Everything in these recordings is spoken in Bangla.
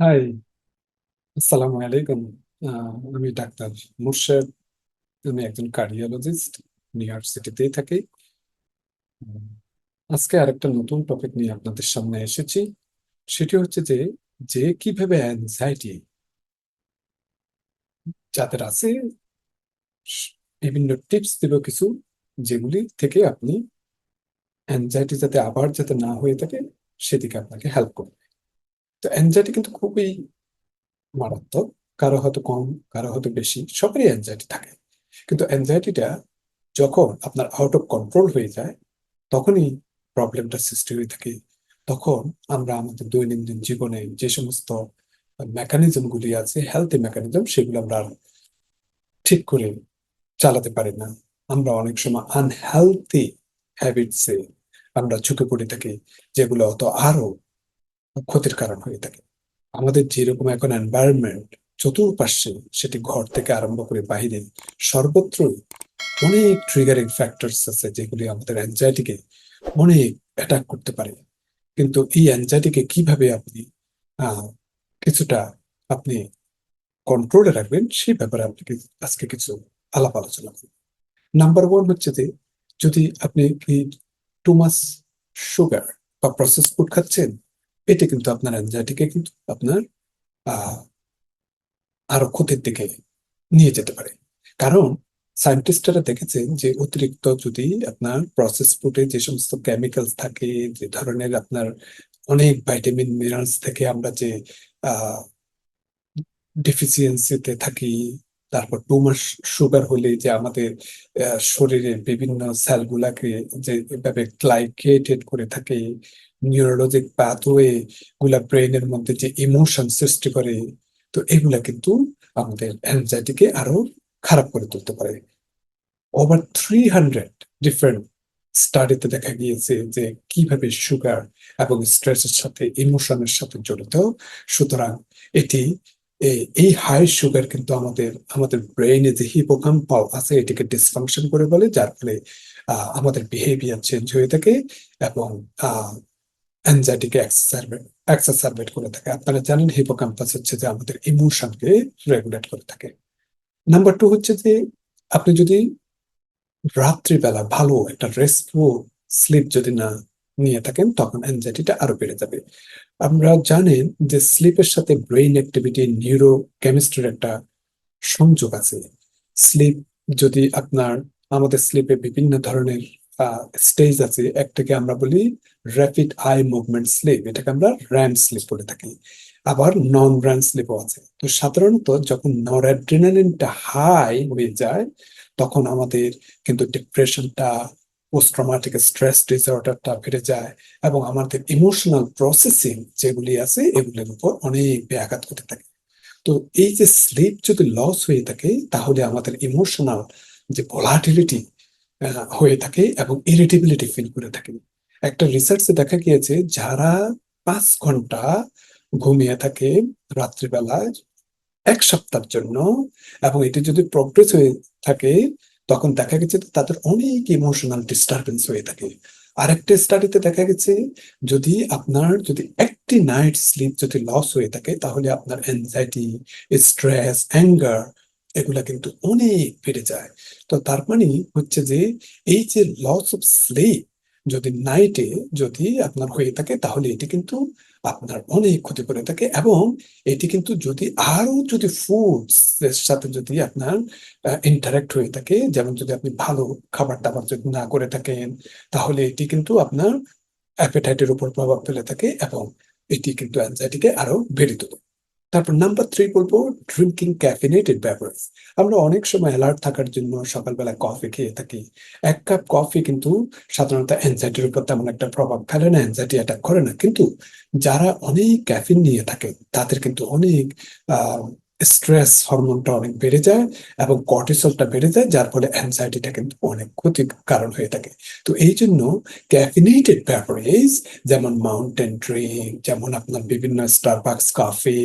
হাই, আসসালামু আলাইকুম। আমি ডাক্তার মুর্শেদ, আমি একজন কার্ডিওলজিস্ট নিউ সিটিতেই থাকি। আজকে আরেকটা নতুন টপিক নিয়ে আপনাদের সামনে এসেছি। সেটি হচ্ছে যে যে কীভাবে অ্যাংজাইটি যাদের আছে, বিভিন্ন টিপস দেব কিছু, যেগুলি থেকে আপনি অ্যাংজাইটি যাতে আবার যাতে না হয়ে থাকে, সেদিকে আপনাকে হেল্প করবে। তো অ্যাংজাইটি কিন্তু খুবই মারাত্মক, কারও হয়তো কম, কারও হয়তো বেশি, সবারই অ্যাংজাইটি থাকে। কিন্তু অ্যাংজাইটিটা যখন আপনার আউট অফ কন্ট্রোল হয়ে যায়, তখনই প্রবলেমটা সৃষ্টি হয়ে থাকে। তখন আমরা আমাদের দৈনন্দিন জীবনে যে সমস্ত মেকানিজম গুলি আছে হেলথি মেকানিজম সেগুলো আমরা ঠিক করে চালাতে পারি না। আমরা অনেক সময় আনহেলথি হ্যাবিটসে আমরা ঝুঁকে পড়ে থাকি, যেগুলো হয়তো আরও ক্ষতির কারণ হয়ে থাকে। আমাদের যেরকম এখন এনভায়রনমেন্ট চতুর্পাশ্বে সেটি ঘর থেকে আরম্ভ করে বাইরে সর্বত্রই অনেক ট্রিগারিং ফ্যাক্টরস আছে যেগুলি আমাদের অ্যাংজাইটিকে অনেক অ্যাটাক করতে পারে। কিন্তু এই অ্যাংজাইটিকে কীভাবে আপনি কিছুটা আপনি কন্ট্রোলে রাখবেন সেই ব্যাপারে আপনাকে আজকে কিছু আলাপ আলোচনা করব। নাম্বার ওয়ান হচ্ছে যে, যদি আপনি কি টু মাস সুগার বা প্রসেস ফুড খাচ্ছেন এটা কিন্তু আপনার অ্যাংজাইটিকে কিন্তু আপনার আরও ক্ষতির দিকে নিয়ে যেতে পারে। কারণ সায়েন্টিস্টরা দেখেছেন যে অতিরিক্ত যদি আপনার প্রসেস ফুডে যে সমস্ত কেমিক্যালস থাকে, যে ধরনের আপনার অনেক ভাইটামিন মিনারেলস থেকে আমরা যে ডেফিসিয়েন্সিতে থাকি, তারপর টু মাস সুগার হলে যে আমাদের শরীরের বিভিন্ন সেলগুলাকে যে এভাবে গ্লাইকেটেড করে থাকে নিউরোলজিক পাথওয়ে গুলা ব্রেনের মধ্যে যে ইমোশন সৃষ্টি করে, তো এগুলা কিন্তু আমাদের অ্যাংজাইটিকে আরও খারাপ করে তুলতে পারে। ওভার থ্রি হান্ড্রেড ডিফারেন্ট স্টাডিতে দেখা গিয়েছে যে কীভাবে সুগার এবং স্ট্রেসের সাথে ইমোশনের সাথে জড়িত। সুতরাং এটি এই হাই সুগার কিন্তু আমাদের আমাদের ব্রেইনে যে হিপোক্যাম্পাল আছে, এটিকে ডিসফাংশন করে বলে, যার ফলে আমাদের বিহেভিয়ার চেঞ্জ হয়ে থাকে এবং অ্যাংজাইটিকে এক্সাসারবেট করে থাকে। আপনারা জানেন হিপোক্যাম্পাস হচ্ছে যে আমাদের ইমোশনকে রেগুলেট করে থাকে। নাম্বার টু হচ্ছে যে আপনি যদি রাত্রিবেলা ভালো একটা রেস্টফুল স্লিপ যদি না নিয়ে থাকেন, তখন অ্যাংজাইটিটা আরও বেড়ে যাবে। আমরা জানেন যে স্লিপের সাথে ব্রেইন অ্যাক্টিভিটি নিউরো কেমিস্ট্রির একটা সংযোগ আছে। স্লিপ যদি আপনার, আমাদের স্লিপে বিভিন্ন ধরনের স্টেজ আছে, একটাকে আমরা বলি র্যাপিড আই মুভমেন্ট স্লিপ এটাকে আমরা র্যাম স্লিপ বলে থাকি। আবার নন র্যাম স্লিপও আছে। তো সাধারণত যখন নরঅ্যাড্রিনালিনটা হাই হয়ে যায়, তখন আমাদের কিন্তু ডিপ্রেশনটা পোস্ট ট্রমাটিক স্ট্রেস ডিসঅর্ডারটা বেড়ে যায় এবং আমাদের ইমোশনাল প্রসেসিং যেগুলি আছে, এগুলির উপর অনেক ব্যাঘাত করতে থাকে। তো এই যে স্লিপ যদি লস হয়ে থাকে, তাহলে আমাদের ইমোশনাল যে ভোলাটিলিটি হয়ে থাকে এবং ইরিটেবিলিটি ফিল করে থাকে। একটা রিসার্চে দেখা গিয়েছে, যারা পাঁচ ঘণ্টা ঘুমিয়ে থাকে রাত্রিবেলায় এক সপ্তাহের জন্য এবং এটি যদি প্রগ্রেস হয়ে থাকে, তখন দেখা গেছে তাদের অনেক ইমোশনাল ডিস্টারবেন্স হয়ে থাকে। আরেকটা স্টাডিতে দেখা গেছে, যদি আপনার যদি একটি নাইট স্লিপ যদি লস হয়ে থাকে, তাহলে আপনার অ্যাংজাইটি স্ট্রেস অ্যাঙ্গার এগুলা কিন্তু অনেক বেড়ে যায়। তো তার মানে হচ্ছে যে, এই যে লস অফ স্লিপ যদি নাইটে যদি আপনার হয়ে থাকে, তাহলে এটি কিন্তু আপনার অনেক ক্ষতি করে থাকে এবং এটি কিন্তু যদি আরও যদি ফুডস এর সাথে যদি আপনার ইন্টারাক্ট হয়ে থাকে, যেমন যদি আপনি ভালো খাবার দাবার যদি না করে থাকেন, তাহলে এটি কিন্তু আপনার অ্যাপেটাইটের উপর প্রভাব ফেলে থাকে এবং এটি কিন্তু অ্যাংজাইটিকে আরও বেড়ে তোলে। তারপর নাম্বার থ্রি বলব ড্রিঙ্কিং ক্যাফিনেটেড ব্যাপার আমরা অনেক সময় অ্যালার্ট থাকার জন্য সকালবেলা কফি খেয়ে থাকি। এক কাপ কফি কিন্তু সাধারণত অ্যাংজাইটির উপর তেমন একটা প্রভাব ফেলে না অ্যাংজাইটি অ্যাটাক করে না। কিন্তু যারা অনেক ক্যাফিন নিয়ে থাকে, তাদের কিন্তু অনেক স্ট্রেস হরমোনটা অনেক বেড়ে যায় এবং কর্টিসলটা বেড়ে যায়, যার ফলে অ্যাংজাইটিটা কিন্তু অনেক ক্ষতির কারণ হয়ে থাকে। তো এই জন্য ক্যাফিনেটেড বেভারেজ যেমন মাউন্টেন ড্রিঙ্ক যেমন আপনার বিভিন্ন স্টারবাকস কফি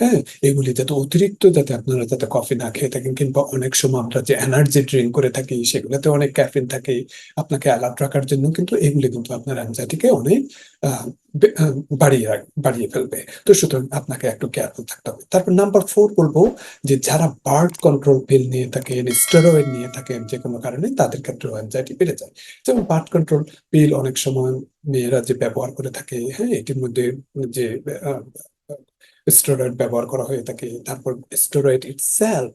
হ্যাঁ এগুলি যাতে অতিরিক্ত যাতে আপনারা যাতে কফি না খেয়ে থাকেন কিংবা অনেক সময় আমরা যে এনার্জি ড্রিঙ্ক করে থাকি, সেগুলোতে অনেক ক্যাফিন থাকে, আপনাকে অ্যালার্ট রাখার জন্য কিন্তু এগুলি কিন্তু আপনার অ্যাংজাইটিকে অনেক বাড়িয়ে বাড়িয়ে ফেলবে। তো সুতরাং আপনাকে একটু কেয়ারফুল থাকতে হবে। তারপর নাম্বার ফোর বলব যে যারা বার্থ কন্ট্রোল পিল নিয়ে থাকেন স্টেরয়েড নিয়ে থাকেন যে কোনো কারণে তাদের ক্ষেত্রে অ্যাংজাইটি বেড়ে যায়। যেমন বার্থ কন্ট্রোল পিল অনেক সময় মেয়েরা যে ব্যবহার করে থাকে হ্যাঁ এটির মধ্যে যে স্টেরয়েড ব্যবহার করা হয়ে থাকে, তারপর স্টেরয়েড ইটসেলফ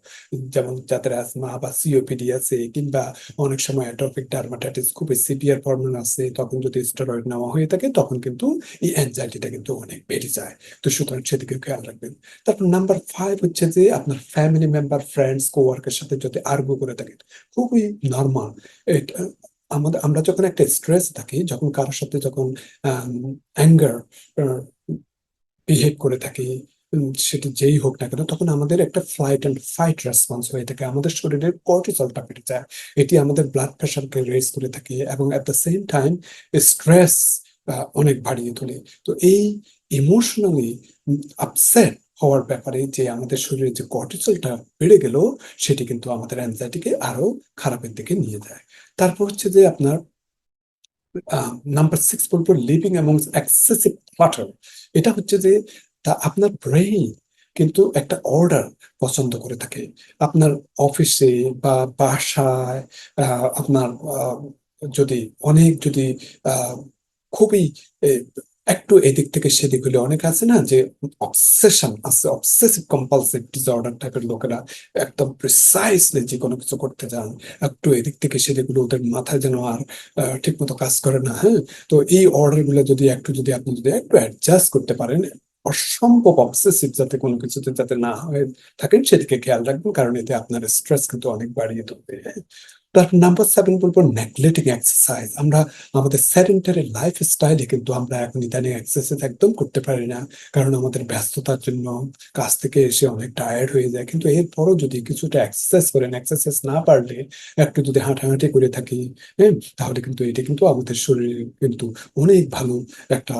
যেমন যাদের অ্যাজমা বা সিওপিডি আছে, কিংবা অনেক সময় অ্যাট্রপিক ডার্মাটাইটিস খুবই সিভিয়ার ফর্মুলা আছে, তখন যদি স্টেরয়েড নেওয়া হয়ে থাকে, তখন কিন্তু এই অ্যাংজাইটিটা কিন্তু অনেক বেড়ে যায়। তো সুতরাং সেদিকে খেয়াল রাখবেন। তারপর নাম্বার ফাইভ হচ্ছে যে আপনার ফ্যামিলি মেম্বার ফ্রেন্ডস কোয়ার্কের সাথে যদি আর্গু করে থাকেন, খুবই নর্মাল আমাদের, আমরা যখন একটা স্ট্রেস থাকি, যখন কারোর সাথে যখন অ্যাঙ্গার বিহেভ করে থাকি সেটা যেই হোক না কেন, তখন আমাদের একটা ফ্লাইট অ্যান্ড ফাইট রেসপন্স হয়ে থাকে। আমাদের শরীরের কর্টিসলটা বেড়ে যায়। এটি আমাদের ব্লাড প্রেশারকে রেজ করে থাকে এবং at the same time stress অনেক বাড়িয়ে তোলে। তো এই ইমোশনালি আপসেট হওয়ার ব্যাপারে যে আমাদের শরীরে যে কর্টিসলটা বেড়ে গেল, সেটি কিন্তু আমাদের অ্যাংজাইটিকে আরও খারাপের দিকে নিয়ে যায়। তারপর হচ্ছে যে আপনার নাম্বার সিক্স বলব লিভিং অ্যামং এক্সেসিভ ক্লাটার এটা হচ্ছে যে তা আপনার ব্রেইন কিন্তু একটা অর্ডার পছন্দ করে থাকে। আপনার অফিসে বা বাসায় আপনার যদি অনেক যদি খুবই একটু এদিক থেকে সেদিক হলে অনেক আছে না যে অবসেশন আছে অবসেসিভ কম্পালসিভ ডিসঅর্ডার টাইপের লোকেরা একদম প্রিসাইসলি যে কোনো কিছু করতে চান একটু এদিক থেকে সেদিক হলে ওদের মাথায় যেন আর ঠিক মতো কাজ করে না হ্যাঁ তো এই অর্ডারগুলো যদি একটু যদি আপনি যদি একটু অ্যাডজাস্ট করতে পারেন, অসম্ভব অবসেসিভ যাতে কোনো কিছুতে যাতে না হয়ে থাকেন, সেদিকে খেয়াল রাখবেন, কারণ এতে আপনার স্ট্রেস কিন্তু অনেক বাড়িয়ে তুলবে হ্যাঁ? তারপর নাম্বার সেভেন বলব নেগলেক্টিং এক্সারসাইজ আমরা আমাদের স্যাডেন্টারি লাইফ স্টাইলে কিন্তু আমরা এখন ইদানিং এক্সারসাইজ একদম করতে পারি না। কারণ আমাদের ব্যস্ততার জন্য কাজ থেকে এসে অনেক টায়ার্ড হয়ে যায়। কিন্তু এরপরও যদি কিছুটা এক্সারসাইজ করেন এক্সারসাইজ না পারলে একটু যদি হাঁটাহাঁটি করে থাকি হ্যাঁ তাহলে কিন্তু এটা কিন্তু আমাদের শরীরে কিন্তু অনেক ভালো একটা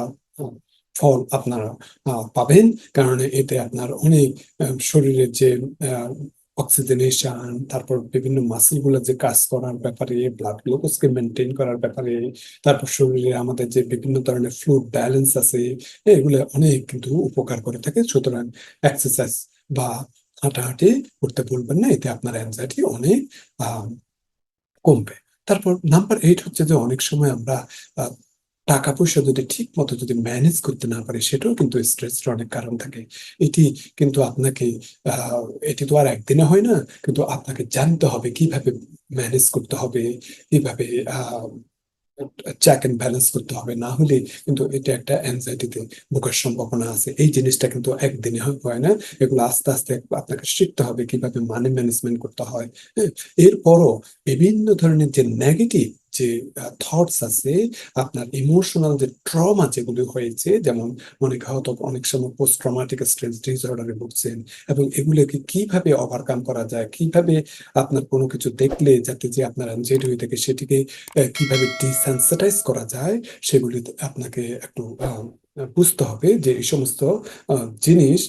ফল আপনারা আহ, পাবেন। কারণ এতে আপনার অনেক আহ, শরীরের যে অক্সিজেনেশন তারপর বিভিন্ন মাসেলগুলো যে কাজ করার ব্যাপারে ব্লাড গ্লুকোজকে মেনটেন করার ব্যাপারে, তারপর শরীরে আমাদের যে বিভিন্ন ধরনের ফ্লুইড ব্যালেন্স আছে, এগুলো অনেক কিন্তু উপকার করে থাকে। সুতরাং এক্সারসাইজ বা হাঁটাহাঁটি করতে ভুলবেন না, এতে আপনার অ্যাংজাইটি অনেক কমবে। তারপর নাম্বার এইট হচ্ছে যে অনেক সময় আমরা টাকা পয়সা যদি ঠিক মতো যদি ম্যানেজ করতে না পারে, সেটাও কিন্তু স্ট্রেসের অনেক কারণ থাকে। এটি কিন্তু আপনাকে এটি তো আর একদিনে হয় না, কিন্তু আপনাকে জানতে হবে কীভাবে ম্যানেজ করতে হবে, কীভাবে চেক এন্ড ব্যালেন্স করতে হবে। না হলে কিন্তু এটা একটা অ্যাংজাইটিতে ভোগার সম্ভাবনা আছে। এই জিনিসটা কিন্তু একদিনে হয় না। এগুলো আস্তে আস্তে আপনাকে শিখতে হবে কীভাবে মানি ম্যানেজমেন্ট করতে হয় হ্যাঁ। এরপরও বিভিন্ন ধরনের যে নেগেটিভ যে থটস আছে, আপনার ইমোশনাল যে ট্রমা যেগুলো হয়েছে, যেমন মনে হয়তো অনেক সময় পোস্ট ট্রমাটিক স্ট্রেস ডিসঅর্ডারে ভুগছেন এবং এগুলোকে কীভাবে ওভারকাম করা যায়, কীভাবে আপনার কোনো কিছু দেখলে যাতে যে আপনার অ্যাংজাইটি হয়ে থাকে সেটিকে কীভাবে ডিসেন্সিটাইজ করা যায়, সেগুলি আপনাকে একটু বুঝতে হবে যে এই সমস্ত জিনিস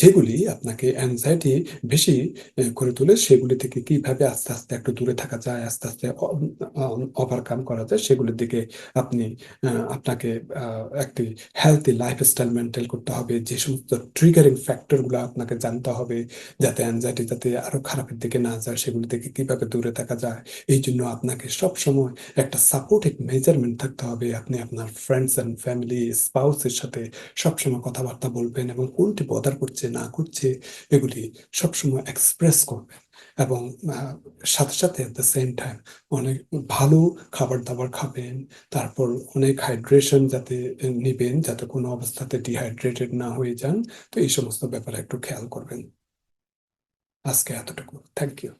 যেগুলি আপনাকে অ্যাংজাইটি বেশি করে তোলে, সেগুলি থেকে কীভাবে আস্তে আস্তে একটু দূরে থাকা যায়, আস্তে আস্তে ওভারকাম করা যায়, সেগুলির দিকে আপনি আপনাকে একটি হেলদি লাইফস্টাইল মেনটেন করতে হবে। যে সমস্ত ট্রিগারিং ফ্যাক্টরগুলো আপনাকে জানতে হবে, যাতে অ্যাংজাইটি যাতে আরও খারাপের দিকে না যায়, সেগুলি থেকে কীভাবে দূরে থাকা যায়, এই জন্য আপনাকে সব সময় একটা সাপোর্টিভ মেজারমেন্ট থাকতে হবে। আপনি আপনার ফ্রেন্ডস অ্যান্ড ফ্যামিলি স্পাউসের সাথে সবসময় কথাবার্তা বলবেন এবং কোনটি বদার করছে, না করছে, এগুলি সবসময় এক্সপ্রেস করবেন। এবং সাথে সাথে এট দ্য সেম টাইম অনেক ভালো খাবার দাবার খাবেন, তারপর অনেক হাইড্রেশন যাতে নিবেন যাতে কোনো অবস্থাতে ডিহাইড্রেটেড না হয়ে যান। তো এই সমস্ত ব্যাপারে একটু খেয়াল করবেন। আজকে এতটুকু। Thank you